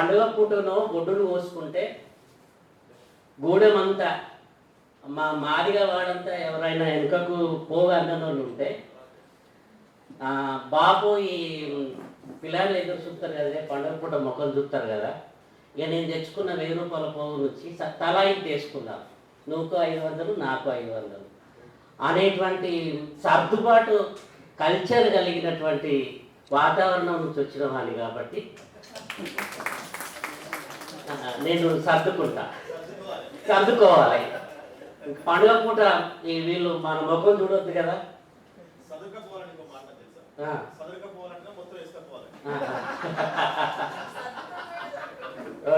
పండుగ పూటను గొడ్డును కోసుకుంటే గూడెమంతా మా మాదిగా వాడంతా ఎవరైనా వెనుకకు పోగా ఉంటే బాబు ఈ పిల్లలు ఎదురు చూస్తారు కదా పండుగ పూట మొక్కలు చూస్తారు కదా ఇక నేను తెచ్చుకున్న వెయ్యి రూపాయల పోగులు వచ్చి స- తలా నువ్వు నువ్వుకు ఐదు వందలు నాకు ఐదు వందలు అనేటువంటి సర్దుబాటు కల్చర్ కలిగినటువంటి వాతావరణం నుంచి వచ్చిన వాళ్ళు కాబట్టి నేను సర్దుకుంటా. సర్దుకోవాలి. పండుగ పూట ఈ వీళ్ళు మన ముఖం చూడొద్దు కదా.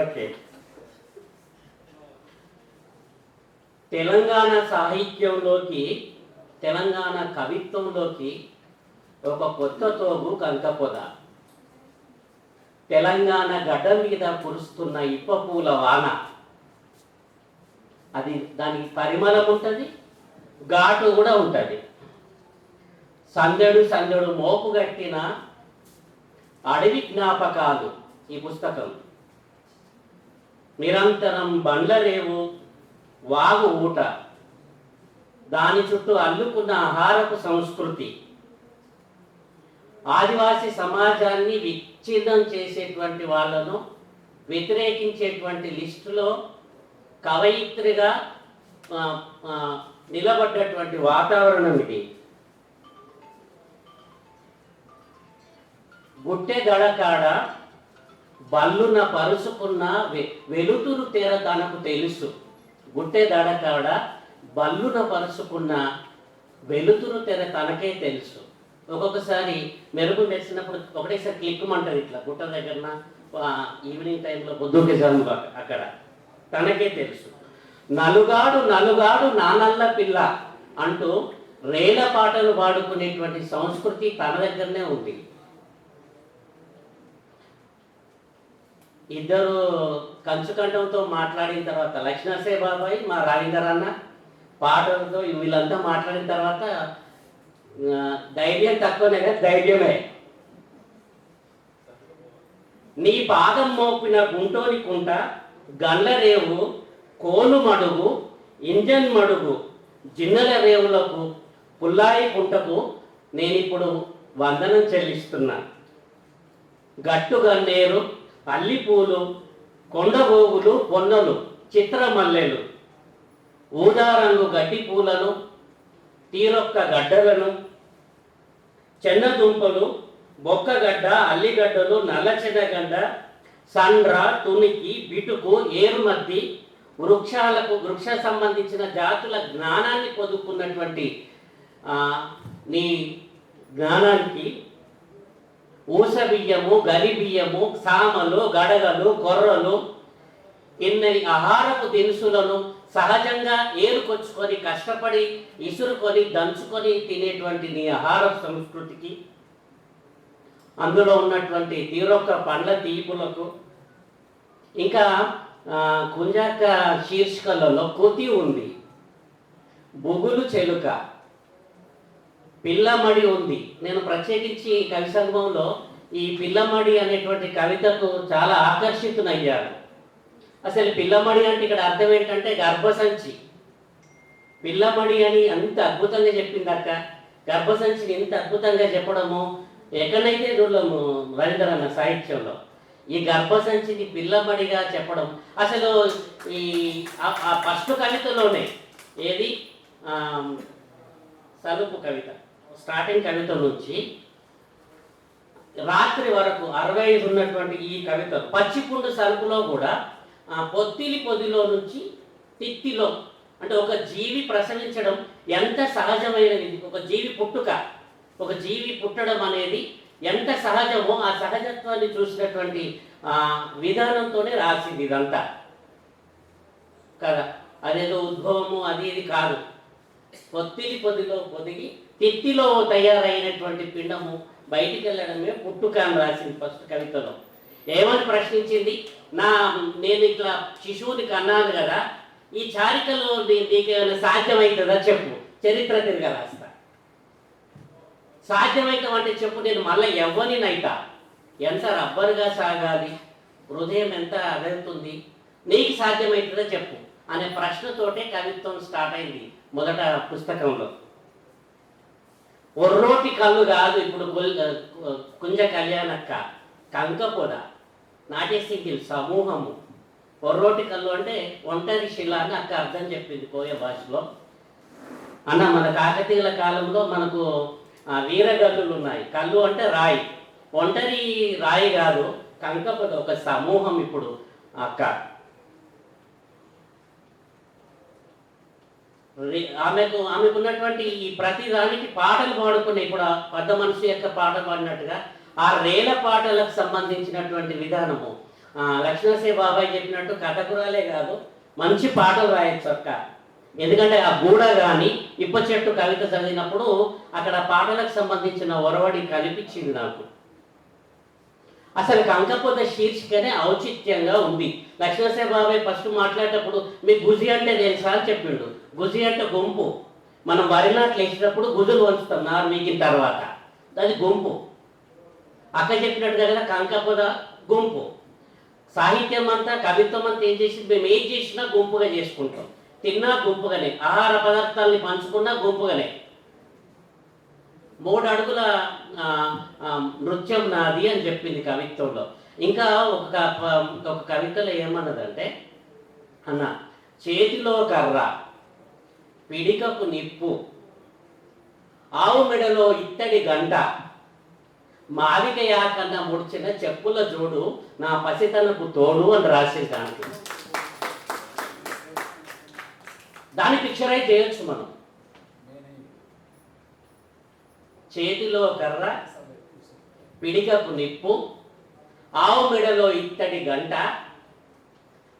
ఓకే. తెలంగాణ సాహిత్యంలోకి తెలంగాణ కవిత్వంలోకి ఒక కొత్త తోగు కంకపోద తెలంగాణ గడ్డ మీద కురుస్తున్న ఇప్ప పూల వాన అది దానికి పరిమళం ఉంటుంది ఘాటు కూడా ఉంటుంది. సందడు సందడు మోపు కట్టిన అడవి జ్ఞాపకాలు ఈ పుస్తకం. నిరంతరం బండ్ల రేవు వాగు ఊట దాని చుట్టూ అల్లుకున్న ఆహారపు సంస్కృతి. ఆదివాసీ సమాజాన్ని విచ్ఛిన్నం చేసేటువంటి వాళ్ళను వ్యతిరేకించేటువంటి లిస్టులో కవయిత్రిగా నిలబడ్డటువంటి వాతావరణం ఇది. గుట్టె దడకాడ బల్లున పరుసుకున్న వెలుతురు తెర తనకు తెలుసు. గుట్టె దడకాడ బల్లున పరుచుకున్న వెలుతురు తెర తనకే తెలుసు. ఒక్కొక్కసారి మెరుగు మెరిసినప్పుడు ఒకటేసారి క్లిక్కమంటది ఇట్లా గుట్ట దగ్గరన ఈవినింగ్ టైంలో పొద్దుకే అక్కడ. తనకే తెలుసు. నలుగాడు నలుగాడు నానల్ల పిల్ల అంటూ రేల పాటలు పాడుకునేటువంటి సంస్కృతి తన దగ్గరనే ఉంది. ఇద్దరు కంచుకంఠంతో మాట్లాడిన తర్వాత లక్ష్మణసే బాబాయ్ మా రాజేందర్ అన్న పాటలతో వీళ్ళంతా మాట్లాడిన తర్వాత ధైర్యం తక్కువనే ధైర్యమే. నీ పాదం మోపిన గుంటోని కుంట గల్ల రేవు కోలు మడుగు ఇంజన్ మడుగు జిన్నెల రేవులకు పుల్లాయి కుంటకు నేనిప్పుడు వందనం చెల్లిస్తున్నా. గట్టు గన్నేరు అల్లిపూలు కొండగోగులు పొన్నలు చిత్రమల్లెలు ఊదారంగు గడ్డి పూలను తీరొక్క గడ్డలను చెన్నదుంపలు బొక్కగడ్డ అల్లిగడ్డలు నల్లచెనగడ్డ సండ్ర తునికి బిటుకు ఏరుమద్ది వృక్షాలకు వృక్ష సంబంధించిన జాతుల జ్ఞానాన్ని పొదుపుకున్నటువంటి నీ జ్ఞానానికి ఊస బియ్యము గరి బియ్యము సామలు గడగలు కొర్రలు ఇన్ని ఆహారపు దినుసులను సహజంగా ఏరుకొచ్చుకొని కష్టపడి ఇసురుకొని దంచుకొని తినేటువంటి నీ ఆహార సంస్కృతికి అందులో ఉన్నటువంటి తీరొక్క పండ్ల తీపులకు ఇంకా కుంజాక శీర్షికలలో కొతి ఉంది. బుగులు చెలుక. పిల్లమడి ఉంది. నేను ప్రత్యేకించి కవి సంఘంలో ఈ పిల్లమడి అనేటువంటి కవితకు చాలా ఆకర్షితునయ్యాను అసలు పిల్లమడి అంటే ఇక్కడ అర్థం ఏంటంటే గర్భసంచి. పిల్లమడి అని అంత అద్భుతంగా చెప్పింది అక్క. గర్భసంచిని ఎంత అద్భుతంగా చెప్పడము? ఎక్కడైతే చూడలేము రవీంద్ర సాహిత్యంలో ఈ గర్భసంచిని పిల్లమడిగా చెప్పడం. అసలు ఈ ఆ- ఫస్ట్ కవితలోనే ఏది? సలుపు కవిత. స్టార్టింగ్ కవిత నుంచి రాత్రి వరకు అరవై ఐదు ఉన్నటువంటి ఈ కవిత పచ్చిపుండు సలుపులో కూడా పొత్తిలి పొదిలో నుంచి తిత్తిలో అంటే ఒక జీవి ప్రసవించడం ఎంత సహజమైనది? ఒక జీవి పుట్టుక. ఒక జీవి పుట్టడం అనేది ఎంత సహజమో ఆ సహజత్వాన్ని చూసినటువంటి ఆ, విధానంతోనే రాసింది ఇదంతా. కదా? అదేదో ఉద్భవము అది ఇది కాదు. పొత్తిలి పొదిలో పొదిగి తిత్తిలో తయారైనటువంటి పిండము బయటికి వెళ్ళడమే పుట్టుక అని రాసింది ఫస్ట్ కవితలో. ఏమని ప్రశ్నించింది? నా నేను ఇట్లా శిశువుని కన్నాను కదా ఈ చారికలో నీకేమైనా సాధ్యమవుతుందా చెప్పు. చరిత్ర తిరగ రాస్తా. సాధ్యమైతం అంటే చెప్పు నేను మళ్ళీ ఎవ్వనినైతా ఎంత రబ్బరుగా సాగాలి? హృదయం ఎంత అదవుతుంది నీకు సాధ్యమవుతుందా చెప్పు. అనే ప్రశ్నతోటే కవిత్వం స్టార్ట్ అయింది మొదట పుస్తకంలో. ఒర్రోటి కళ్ళు కాదు ఇప్పుడు కుంజ కళ్యాణక్క కూడా నాట్య సమూహము. పొర్రోటి కళ్ళు అంటే ఒంటరి శిల అని అక్క అర్థం చెప్పింది కోయ భాషలో. అన్న మన కాకతీయుల కాలంలో మనకు వీరగల్లులు ఉన్నాయి. కళ్ళు అంటే రాయి. ఒంటరి రాయి కాదు కంకపోద ఒక సమూహం ఇప్పుడు అక్క. ఆమెకు ఆమెకు ఉన్నటువంటి ఈ ప్రతి దానికి పాటలు పాడుకునే ఇప్పుడు పెద్ద మనిషి యొక్క పాట పాడినట్టుగా ఆ రేల పాటలకు సంబంధించినటువంటి విధానము. ఆ, బాబాయ్ చెప్పినట్టు కథకురాలే కాదు మంచి పాటలు రాయొచ్చు అక్క. ఎందుకంటే ఆ గూడ కానీ ఇప్ప చెట్టు కవిత చదివినప్పుడు అక్కడ పాటలకు సంబంధించిన ఒరవడి కనిపించింది నాకు. అసలు కంకపోత శీర్షికనే ఔచిత్యంగా ఉంది. లక్ష్మణసేవ బాబాయ్ ఫస్ట్ మాట్లాడేటప్పుడు మీకు గుజి అంటే తెలుసా? అని చెప్పిండు. గుజి అంటే గుంపు. మనం వరి నాట్లు వేసినప్పుడు గుజులు వంచుతాం నారు మీకిన తర్వాత. అది గుంపు. అక్క చెప్పినట్టుగా కదా కంకపద గుంపు. సాహిత్యం అంతా కవిత్వం అంతా ఏం చేసి మేము ఏం చేసినా గుంపుగా చేసుకుంటాం. తిన్నా గుంపుగానే. ఆహార పదార్థాలని పంచుకున్నా గుంపుగానే. మూడు అడుగుల నృత్యం నాది అని చెప్పింది కవిత్వంలో. ఇంకా ఒక క- ఒక కవితలో ఏమన్నదంటే అన్న చేతిలో కర్ర పిడికపు నిప్పు ఆవు మెడలో ఇత్తడి గంట మావిక యాకన్న ముడిచిన చెప్పుల జోడు నా పసితనకు తోడు అని రాసేది దానికి. దాని పిక్చరైజ్ చేయొచ్చు మనం. చేతిలో కర్ర పిడికపు నిప్పు ఆవు మెడలో ఇత్తడి గంట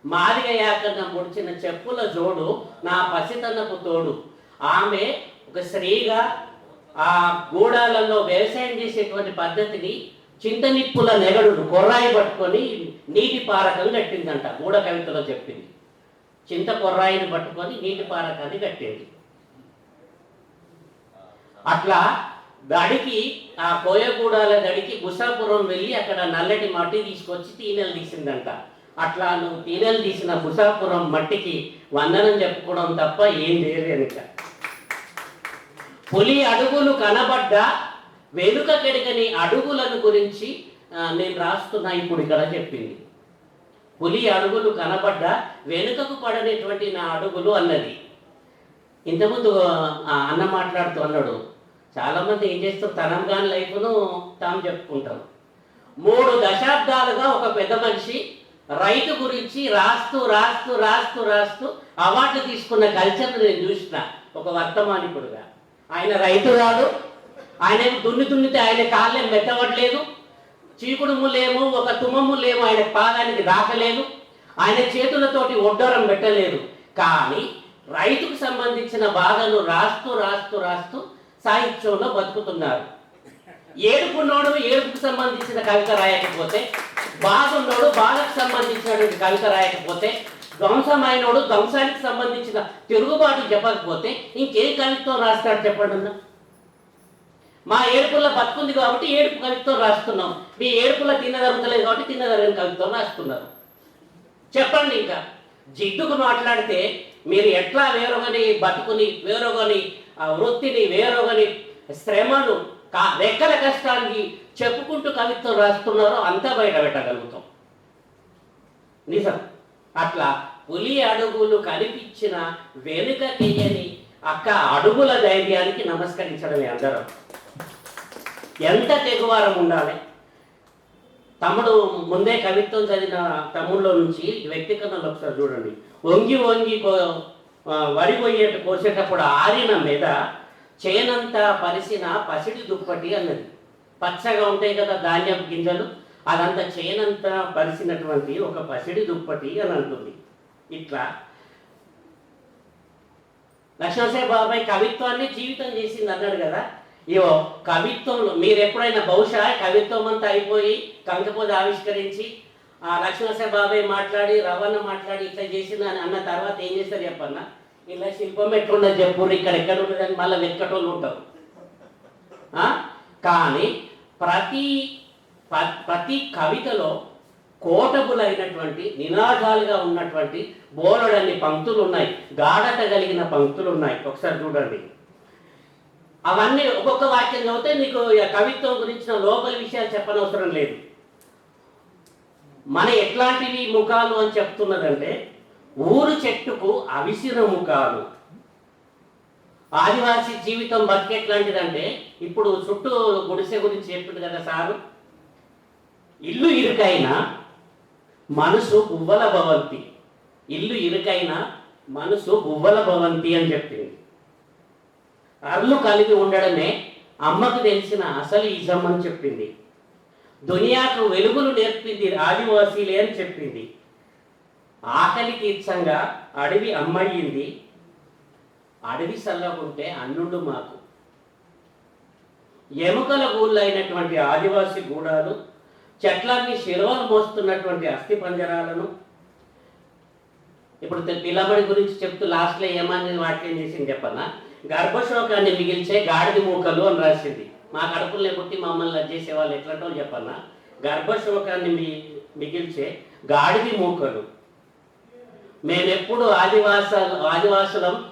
మాదిగ యాకన్న ముడిచిన చెప్పుల జోడు నా పసితనపు తోడు. ఆమె ఒక స్త్రీగా ఆ గూడాలలో వ్యవసాయం చేసేటువంటి పద్ధతిని చింతనిప్పుల నెగడును కొర్రాయి పట్టుకొని నీటి పారకం కట్టిందంట గూడ కవితలో చెప్పింది. చింత కొర్రాయిని పట్టుకొని నీటి పారకాన్ని కట్టింది. అట్లా దడికి ఆ కోయగూడాల దడికి బుసాపురం వెళ్ళి అక్కడ నల్లటి మట్టి తీసుకొచ్చి తీనెలు తీసిందంట. అట్లా నువ్వు తీనెలు తీసిన బుసాపురం మట్టికి వందనం చెప్పుకోవడం తప్ప ఏం చేయలేనిక. పులి అడుగులు కనబడ్డ వెనుక కెడగని అడుగులను గురించి నేను రాస్తున్నా ఇప్పుడు ఇక్కడ చెప్పింది. పులి అడుగులు కనబడ్డ వెనుకకు పడనటువంటి నా అడుగులు అన్నది. ఇంతకుముందు ఆ అన్న మాట్లాడుతూ అన్నాడు చాలామంది ఏం చేస్తారు తనం కాని లైఫ్ను తాము చెప్పుకుంటారు మూడు దశాబ్దాలుగా ఒక పెద్ద మనిషి రైతు గురించి రాస్తూ రాస్తూ రాస్తూ రాస్తూ అవార్డు తీసుకున్న కల్చర్ను నేను చూసిన ఒక వర్తమానికుడుగా. ఆయన రైతు కాదు. ఆయన దున్ని దున్నితే ఆయన కాళ్ళేం మెత్తవట్లేదు చీకుడు ములేమో ఒక తుమ్మము లేము ఆయన పాదానికి రాకలేదు. ఆయన చేతులతోటి ఒడ్డోరం పెట్టలేదు. కానీ రైతుకు సంబంధించిన బాధను రాస్తూ రాస్తూ రాస్తూ సాహిత్యంలో బతుకుతున్నారు ఏడుపున్నోడు ఏడుపుకు సంబంధించిన కవిత రాయకపోతే బాగున్నోడు బాధకు సంబంధించినటువంటి కవిత రాయకపోతే ధ్వంసమైనోడు ధ్వంసానికి సంబంధించిన తిరుగుబాటు చెప్పకపోతే ఇంకే కవిత్వం రాస్తాడు చెప్పండి అన్న. మా ఏడుపుల బతుకుంది కాబట్టి ఏడుపు కవిత్వం రాస్తున్నాం. మీ ఏడుపుల తిన్నదరుగుతలేదు కాబట్టి తిన్నదరగని కవిత్వం రాస్తున్నారు. చెప్పండి ఇంకా. జిడ్డుకు మాట్లాడితే మీరు ఎట్లా వేరొకని బతుకుని వేరొకని ఆ వృత్తిని వేరొకని శ్రమను కా రెక్కల కష్టానికి చెప్పుకుంటూ కవిత్వం రాస్తున్నారో అంతా బయట పెట్టగలుగుతాం. నిజం. అట్లా పులి అడుగులు కనిపించిన వెనుక తీయని అక్క అడుగుల ధైర్యానికి నమస్కరించడమే అందరం. ఎంత తెగువారం ఉండాలి? తమ్ముడు ముందే కవిత్వం చదివిన తమ్ముళ్ళ నుంచి వ్యక్తీకరణలు ఒకసారి చూడండి. వంగి వంగి కో వరి కొయ్యే కోసేటప్పుడు ఆరిన మీద చేనంతా పరిసిన పసిడి దుప్పటి అన్నది. పచ్చగా ఉంటాయి కదా ధాన్యపు గింజలు? అదంతా చేనంతా పరిసినటువంటి ఒక పసిడి దుప్పటి అని అంటుంది. ఇట్లా లక్ష్మణసేవ బాబాయ్ కవిత్వాన్ని జీవితం చేసింది అన్నాడు కదా. ఇవో కవిత్వంలో మీరు ఎప్పుడైనా బహుశా కవిత్వం అంతా అయిపోయి కంకపోత ఆవిష్కరించి ఆ లక్ష్మణసేవ బాబాయ్ మాట్లాడి రవాణా మాట్లాడి ఇట్లా చేసింది అని అన్న తర్వాత ఏం చేస్తారు చెప్పన్న? ఇలా శిల్పం ఎట్లుండదు చెప్పు ఇక్కడ ఎక్కడ ఉన్నదని మళ్ళీ వెతకటోళ్ళు ఉంటారు. ఆ? కానీ ప్రతి ప్రతి కవితలో కోటబులైనటువంటి నినాదాలుగా ఉన్నటువంటి బోలడన్ని పంక్తులు ఉన్నాయి గాఢత కలిగిన పంక్తులు ఉన్నాయి ఒకసారి చూడండి. అవన్నీ ఒక్కొక్క వాక్యం చదివితే నీకు కవిత్వం గురించిన లోపలి విషయాలు చెప్పనవసరం లేదు. మన ఎట్లాంటివి ముఖాలు అని చెప్తున్నదంటే ఊరు చెట్టుకు అవిసిన ముఖాలు. ఆదివాసీ జీవితం బతికెట్లాంటిదంటే ఇప్పుడు చుట్టూ గుడిసె గురించి చెప్పింది కదా సారు? ఇల్లు ఇరుకైనా మనసు గువ్వల భవంతి. ఇల్లు ఇరుకైనా మనసు గువ్వల భవంతి అని చెప్పింది. అర్లు కలిగి ఉండడమే అమ్మకు తెలిసిన అసలు ఇజం అని చెప్పింది. దునియాకు వెలుగులు నేర్పింది ఆదివాసీలే అని చెప్పింది. ఆకలి తీర్చంగా అడవి అమ్మయ్యింది. అడవి చల్లకుంటే అన్నుండు మాకు. ఎముకల గూళ్ళు అయినటువంటి గూడాలు చెట్లన్నీ శిలవలు మోస్తున్నటువంటి అస్థి పంజరాలను. ఇప్పుడు పిల్లబడి గురించి చెప్తూ లాస్ట్లో ఏమని వాక్యం చేసింది చెప్పన్నా గర్భశోకాన్ని మిగిల్చే గాడిది మూకలు అని రాసింది. మా కడుపుల్ని పుట్టి మమ్మల్ని చేసే వాళ్ళు ఎట్లటో చెప్పన్నా గర్భశోకాన్ని మీ మిగిల్చే గాడిది మూకలు. మేమెప్పుడు ఆదివాస ఆదివాసులం